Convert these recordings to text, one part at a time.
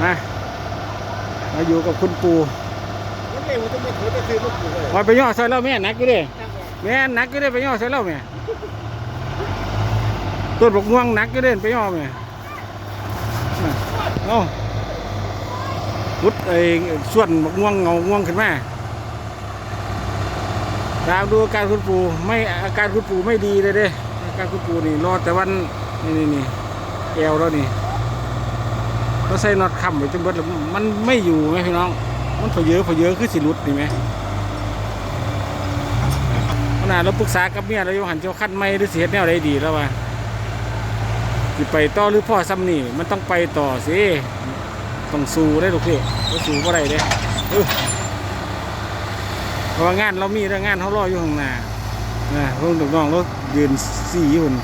มามาอยู่กับคุณปู่มันเองมันต้องมาถือไปซื้อลูกปู่เลยมาไปย่อซอยเล่าแม่หนักอยู่เด้แม่หนักอยู่เด้ไปย่อซอยเล่าแม่ต้นบกม่วงหนักอยู่เด้ไปย่อแม่น่ะเอาพุดไอ้ส่วนบกม่วงเงาม่วงขึ้นมาตามดูอาการคุณปู่ไม่อาการคุณปู่ไม่ดีเลยเด้อาการคุณปู่นี่รอแต่วันนี่นี่นี่แอวแล้วนี่ เราใส่น็อตค้ำไว้จนเบิดแล้วมันไม่อยู่ไหมพี่น้อง มันเผยเยอะเผยเยอะคือสิหลุดนี่ไหมขนาดเราปรึกษากับเมียเราอยู่หันเจ้าขั้นไม่หรือเสียแนวใดดีแล้วว่าสิไปต่อหรือพ่อซ้ำนี่มันต้องไปต่อสิต้องสู้ได้ลูกพี่ก็สู้ก็ได้เด้เออเพราะว่างานเรามีแล้วงานเขารออยู่ข้างหน้านะพวกน้องเรายืนสี่อยู่หุ่น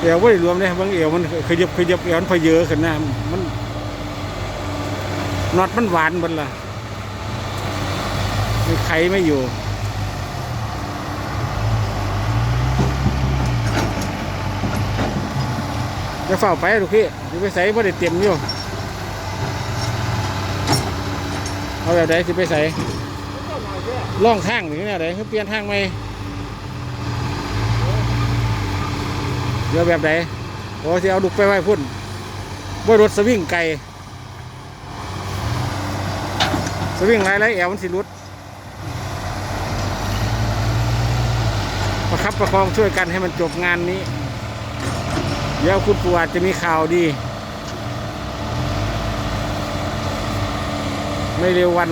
เอวไม่ได้รวมเลยบางเอวมันขยับขยับเอวมันพเยอะขึ้นน้ามันน็อตมันหวานหมดละมีไข่ไม่อยู่จะเฝ้าไปลูกพี่จะไปใส่บ่ได้เต็มอยู่เอาแบบไหนสิไปใส่ล่องทางหรือแนวไหนคือเปลี่ยนทางไหม เดี๋ยวแบบไหนโอ้ที่เอาลูกไปไว้พุ่นบ่รถสวิงไกลสวิงไรไรแอวมันสิรุดประคับประคองช่วยกันให้มันจบงานนี้ เดี๋ยวคุณปู่อาจจะมีข่าวดี ไม่เร็ววัน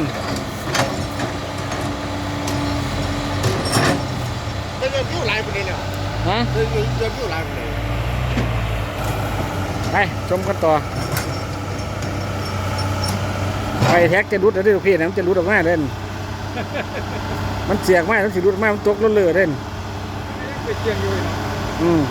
ได้เงินยิ้วหลายประเด็นแล้วฮะได้เงินยิ้ วหลายประไปชมกันต่อไปแท็กจะรุดแล้วเด้อพี่นะมันจะรุดออกมาเด่นมันเสียกมากมันสิรุดออกมันตกรถเลยเด่นไปเชียงอยู่อืม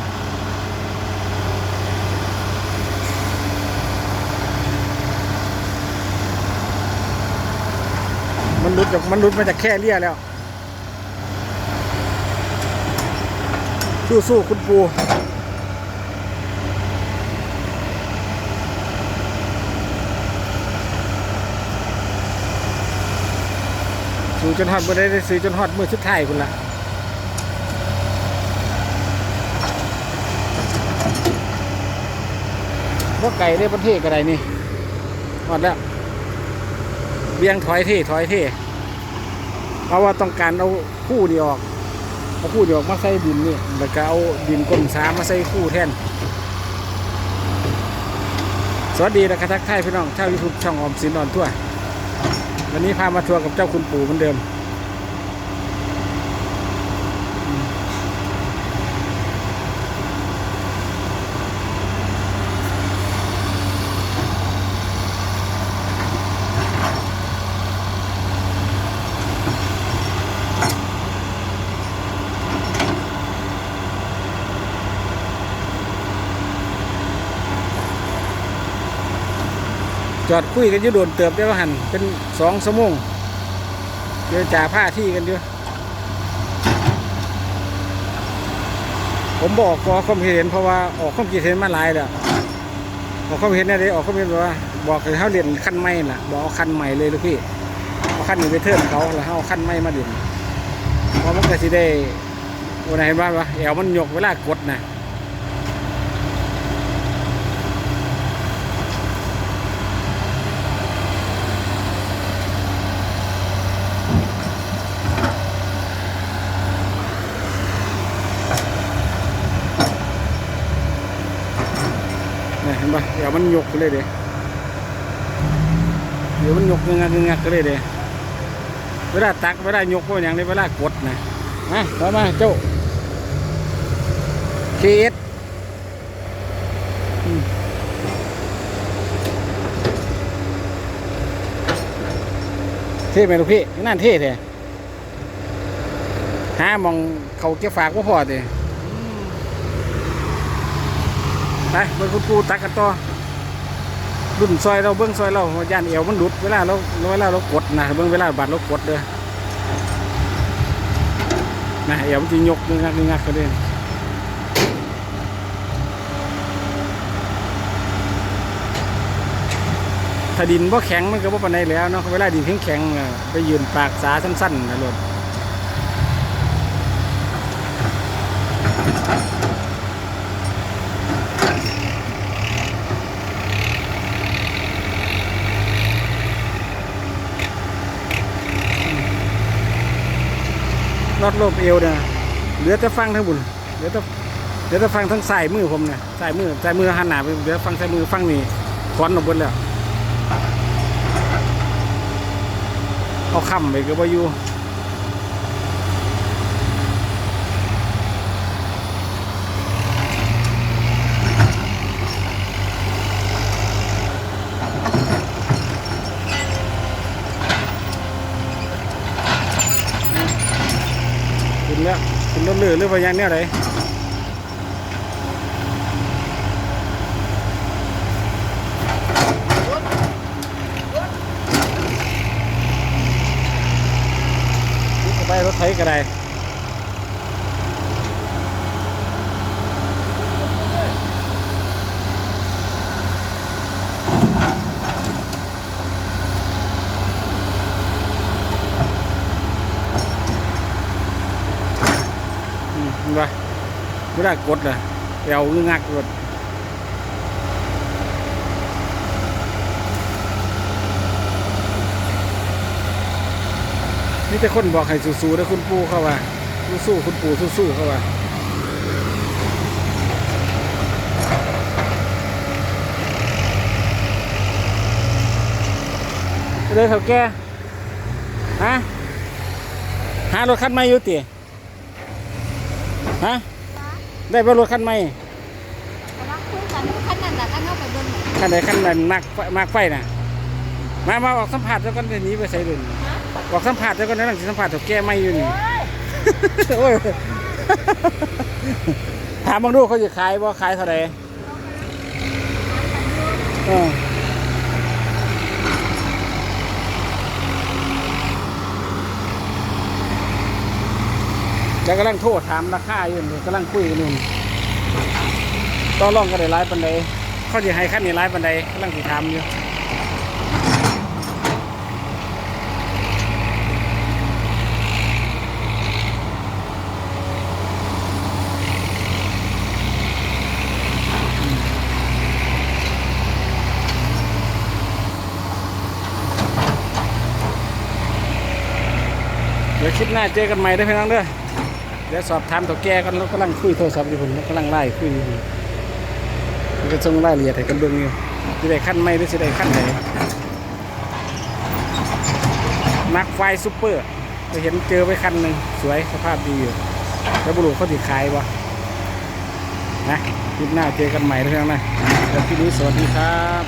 มันรุดจากมันรุดมาจากแค่เลี่ยแล้ว สู้ๆคุณปูสู้จนฮอดบ่ได้ได้ซื้อจนฮอดมือสุดไทยคุณละว่าไก่ได้ประเทศกระไดนี่ฮอดแล้วเบียงถอยเท่ถอยเท่เพราะว่าต้องการเอาคู่นี่ออก เอาคู่นี่ออกมาใส่ดินนี่แล้วก็เอาดินก้มสามมาใส่คู่แทนสวัสดีนะครับทักทายพี่น้องชาวยูทูบช่องออมสินนอนทั่ว วันนี้พามาทัวร์กับเจ้าคุณปู่เหมือนเดิม จอดคุยกันยู่โดนเติบได้ว่าหันเป็นสองชั่วโมงเดี๋ยวจ่าผ้าที่กันอยู่ผมบอกขอความคิดเห็นเพราะว่าออกความคิดเห็นมาหลายแล้วออกความเห็นอะไรออกความเห็นว่า บอกให้เขาเรียนขั้นใหม่ล่ะบอกเอาขั้นใหม่เลยลูกพี่เอาขั้นนี้ไปเทิร์นเขาแล้วเขาเอาขั้นใหม่มาเด่นเพราะมันก็สิได้วันไหนบ้างวะแอวมันหยกเวลากดนะ นี่เห็นปะเดี๋ยวมันยกเลยเด้เดี๋ยวมันยกเงงักเงงักเลยเด้เวลาตักเวลายกพวกอย่างนี้เวลากดนะมาต่อมาเจ้าเคเอสเท่ไหมลูกพี่นั่นเท่แท้หามองเขาเก็บฝากว่าพอเด้ไปเบิ่งคุณปูตักกันต่อ รุ่นซอยเราเบิ้องซอยเราย่านเอวมันหลุดเวลาเราเวลาเรากดนะเบิ้งเวลาบัดเรากดเด้อนะเอวมันจะยกนึงงักนึงงักก็ได้ถ้าดินบ่แข็งมันก็บ่ปานใดแล้วเนาะเวลาดินแข็งๆน่ะไปยืนปากสาสั้นๆนะรถ นอดลบเอวเนี่ยเหลือแต่ฟังทั้งบุญเหลือแต่เหลือแต่ฟังทั้งสายมือผมเนี่ยสายมือสายมือหันหนาไปเหลือฟังสายมือฟังนี่ควันออกบนแล้วเอาคำไปก็บ่อยู่คุณแล้ว คุณรถเลือหรือว่ายังเนี่ยไรไปรถไถก็ได้อืมเห็นปะ ได้กดเลยเอวงึกงักรถนี่แต่คนบอกให้สู้ๆนะคุณปู่เข้าว่าสู้ๆคุณปู่สู้ๆเข้าว่าเลยเถ่าแกฮะหารถคันใหม่อยู่ติฮะ ได้บ่รถคันใหม่กำลังคุยกันขั้นนั้นน่ะขั้นเข้าไปเบิ่งหน่อยคันใดคันนั้นมากไฟมากไฟน่ะ มามาออกสัมผัสแล้วก็เดี๋ยวนี้ไปใส่เดินออกสัมผัสแล้วก็นั่งสิสัมผัสถูกแก้ไม่อยู่นี่ โอ้ย ถามบางดูเขาจะขายบ่ขายเท่าไหร่เออ แล้วกำลังโทษถามราคาอยู่นี่กำลังคุยนอยู่นี่ต่อรองกันได้หลายปันใดเขาจะให้ขั้นนี้หลายปันใดกำลังสิถามอยู่เดี๋ยวคลิปหน้าเจอกันใหม่ได้อพี่น้องเด้อ เดี๋ยวสอบถามตัวแกกันแล้วกำลังคุยโทรศัพท์อยู่ผมกำลังไล่คุยอยู่มันก็ส่งรายละเอียดให้กันเบิ่งอยู่จะได้ขั้นไม่หรือจะได้ขั้นไหนมักไฟซูเปอร์ไปเห็นเจอไปคันหนึ่งสวยสภาพดีอยู่แล้วบุรุษเขาติดขายวะนะคลิปหน้าเจอกันใหม่ได้อพี่องนะแล้วคลิปนี้สวัสดีครับ